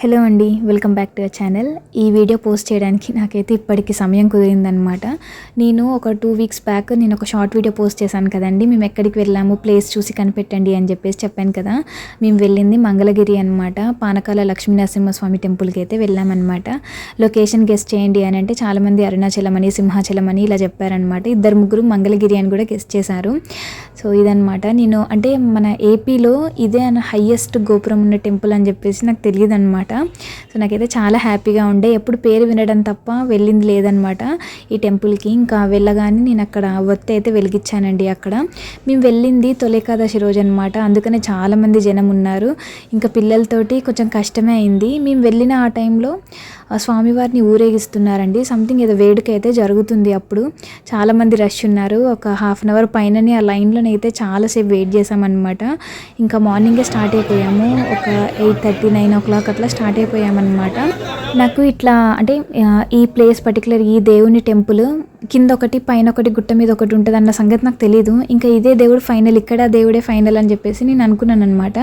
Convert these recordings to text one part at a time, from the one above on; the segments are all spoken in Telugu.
హలో అండి welcome back to our channel. ఈ వీడియో పోస్ట్ చేయడానికి నాకైతే ఇప్పటికి సమయం కుదిరిందనమాట నేను ఒక టూ వీక్స్ బ్యాక్ నేను ఒక షార్ట్ వీడియో పోస్ట్ చేశాను కదండి. మేము ఎక్కడికి వెళ్ళాము ప్లేస్ చూసి కనిపెట్టండి అని చెప్పేసి చెప్పాను కదా. మేము వెళ్ళింది మంగళగిరి అనమాట పానకాల లక్ష్మీనరసింహస్వామి టెంపుల్కి అయితే వెళ్ళామన్నమాట. లొకేషన్ గెస్ట్ చేయండి అని అంటే చాలామంది అరుణాచలం అని సింహాచలం అని ఇలా చెప్పారనమాట ఇద్దరు ముగ్గురు మంగళగిరి అని కూడా గెస్ట్ చేశారు. సో ఇదనమాట నేను అంటే మన ఏపీలో ఇదే హయ్యెస్ట్ గోపురం ఉన్న టెంపుల్ అని చెప్పేసి నాకు తెలియదు అనమాట సో నాకైతే చాలా హ్యాపీగా ఉండే. ఎప్పుడు పేరు వినడం తప్ప వెళ్ళింది లేదనమాట. ఈ టెంపుల్కి ఇంకా వెళ్ళగానే నేను అక్కడ ఒత్తి అయితే వెలిగించానండి అక్కడ. మేము వెళ్ళింది తొలేకాదశి రోజు అనమాట. అందుకనే చాలామంది జనం ఉన్నారు. ఇంకా పిల్లలతోటి కొంచెం కష్టమే అయింది. మేము వెళ్ళిన ఆ టైంలో ఆ స్వామివారిని ఊరేగిస్తున్నారండి. సంథింగ్ ఏదో వేడుక అయితే జరుగుతుంది అప్పుడు. చాలామంది రష్ ఉన్నారు. ఒక హాఫ్ అన్ అవర్ పైననే ఆ లైన్లోనైతే అయితే చాలాసేపు వెయిట్ చేశామన్నమాట. ఇంకా మార్నింగే స్టార్ట్ అయిపోయాము. ఒక eight thirty nine o'clock అట్లా స్టార్ట్ అయిపోయామన్నమాట. నాకు ఇట్లా అంటే ఈ ప్లేస్ పర్టికులర్ ఈ దేవుని టెంపుల్ కింద ఒకటి పైన ఒకటి గుట్ట మీద ఒకటి ఉంటుంది అన్న సంగతి నాకు తెలియదు ఇంకా ఇదే దేవుడు ఫైనల్ ఇక్కడ దేవుడే ఫైనల్ అని చెప్పేసి నేను అనుకున్నాను అనమాట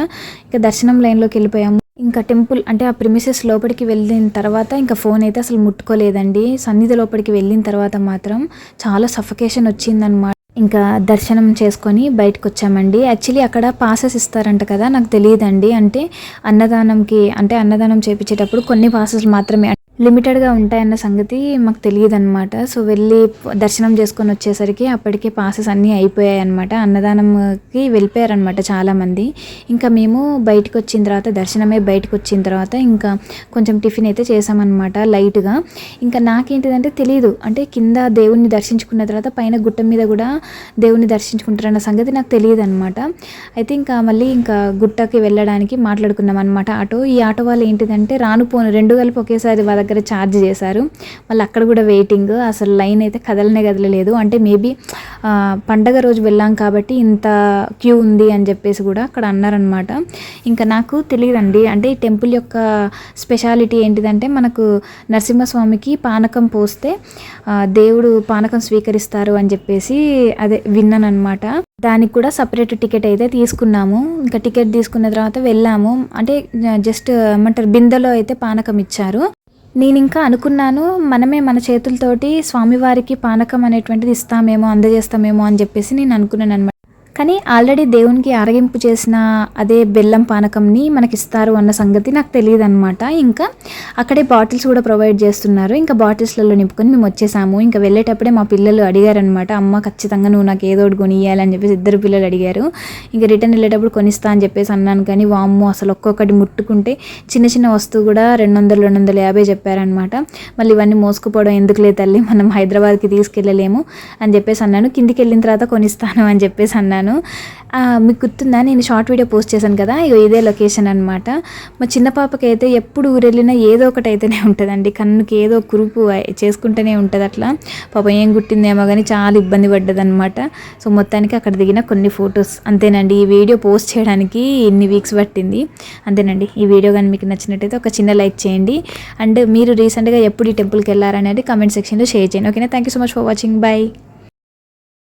ఇంకా దర్శనం లైన్లోకి వెళ్ళిపోయాము. ఇంకా టెంపుల్ అంటే ఆ ప్రిమిసెస్ లోపలికి వెళ్ళిన తర్వాత ఇంకా ఫోన్ అయితే అసలు ముట్టుకోలేదండి. సన్నిధి లోపలికి వెళ్ళిన తర్వాత మాత్రం చాలా సఫకేషన్ వచ్చిందనమాట ఇంకా దర్శనం చేసుకొని బయటకు వచ్చామండి యాక్చువల్లీ అక్కడ పాసెస్ ఇస్తారంట కదా నాకు తెలియదండి. అంటే అన్నదానంకి అంటే అన్నదానం చేపించేటప్పుడు కొన్ని పాసెస్ మాత్రమే లిమిటెడ్గా ఉంటాయన్న సంగతి మాకు తెలియదు అనమాట సో వెళ్ళి దర్శనం చేసుకొని వచ్చేసరికి అప్పటికే పాసెస్ అన్నీ అయిపోయాయి అనమాట అన్నదానంకి వెళ్ళిపోయారనమాట చాలామంది. ఇంకా మేము బయటకు వచ్చిన తర్వాత దర్శనమే బయటకు వచ్చిన తర్వాత ఇంకా కొంచెం టిఫిన్ అయితే చేసామన్నమాట లైట్గా. ఇంకా నాకేంటిదంటే తెలియదు అంటే కింద దేవుణ్ణి దర్శించుకున్న తర్వాత పైన గుట్ట మీద కూడా దేవుణ్ణి దర్శించుకుంటారన్న సంగతి నాకు తెలియదు అనమాట అయితే ఇంకా మళ్ళీ ఇంకా గుట్టకి వెళ్ళడానికి మాట్లాడుకున్నాం అనమాట ఆటో. ఈ ఆటో వాళ్ళు ఏంటిదంటే రాను పోను రెండు కలిపి ఒకేసారి వాళ్ళ దగ్గర ఛార్జ్ చేశారు. మళ్ళీ అక్కడ కూడా వెయిటింగ్ అసలు లైన్ అయితే కదలనే కదలలేదు. అంటే మేబీ పండగ రోజు వెళ్ళాం కాబట్టి ఇంత క్యూ ఉంది అని చెప్పేసి కూడా అక్కడ అన్నారనమాట ఇంకా నాకు తెలియదండి. అంటే ఈ టెంపుల్ యొక్క స్పెషాలిటీ ఏంటిదంటే మనకు నరసింహస్వామికి పానకం పోస్తే దేవుడు పానకం స్వీకరిస్తారు అని చెప్పేసి అదే విన్నాను అనమాట దానికి కూడా సపరేట్ టికెట్ అయితే తీసుకున్నాము. ఇంకా టికెట్ తీసుకున్న తర్వాత వెళ్ళాము. అంటే జస్ట్ ఏమంటారు బిందెలో అయితే పానకం ఇచ్చారు. నేను ఇంకా అనుకున్నాను మనమే మన చేతులతోటి స్వామివారికి పానకం అనేటువంటిది ఇస్తామేమో అందజేస్తామేమో అని చెప్పేసి నేను అనుకున్నాను అనమాట కానీ ఆల్రెడీ దేవునికి ఆరగింపు చేసిన అదే బెల్లం పానకంని మనకి ఇస్తారు అన్న సంగతి నాకు తెలియదు అనమాట ఇంకా అక్కడే బాటిల్స్ కూడా ప్రొవైడ్ చేస్తున్నారు. ఇంకా బాటిల్స్లలో నింపుకొని మేము వచ్చేసాము. ఇంకా వెళ్ళేటప్పుడే మా పిల్లలు అడిగారనమాట అమ్మ ఖచ్చితంగా నువ్వు నాకు ఏదో ఒకటి కొనియాలని చెప్పేసి ఇద్దరు పిల్లలు అడిగారు. ఇంకా రిటర్న్ వెళ్ళేటప్పుడు కొనిస్తా అని చెప్పేసి అన్నాను. కానీ వామ్మో అసలు ఒక్కొక్కటి ముట్టుకుంటే చిన్న చిన్న వస్తువు కూడా రెండు వందలు రెండు వందల యాభై చెప్పారనమాట మళ్ళీ ఇవన్నీ మోసుకుపోవడం ఎందుకులే తల్లి మనం హైదరాబాద్కి తీసుకెళ్ళలేము అని చెప్పేసి అన్నాను. కిందికి వెళ్ళిన తర్వాత కొనిస్తాను అని చెప్పేసి అన్నాను. ఆ, మీకు గుర్తుందా? నేను షార్ట్ వీడియో పోస్ట్ చేశాను కదా ఇక ఇదే లొకేషన్ అనమాట మా చిన్న పాపకి అయితే ఎప్పుడు ఊరెళ్ళినా ఏదో ఒకటి అయితేనే ఉంటుందండి. కన్నుకి ఏదో కురుపు చేసుకుంటూనే ఉంటుంది అట్లా. పాపం ఏం గుట్టిందేమో కానీ చాలా ఇబ్బంది పడ్డదనమాట సో మొత్తానికి అక్కడ దిగిన కొన్ని ఫొటోస్. అంతేనండి ఈ వీడియో పోస్ట్ చేయడానికి ఇన్ని వీక్స్ పట్టింది. అంతేనండి ఈ వీడియో కానీ మీకు నచ్చినట్టయితే ఒక చిన్న లైక్ చేయండి. అండ్ మీరు రీసెంట్గా ఎప్పుడు ఈ టెంపుల్కి వెళ్ళారనేది కమెంట్ సెక్షన్లో షేర్ చేయండి. ఓకేనా? Thank you so much for watching. Bye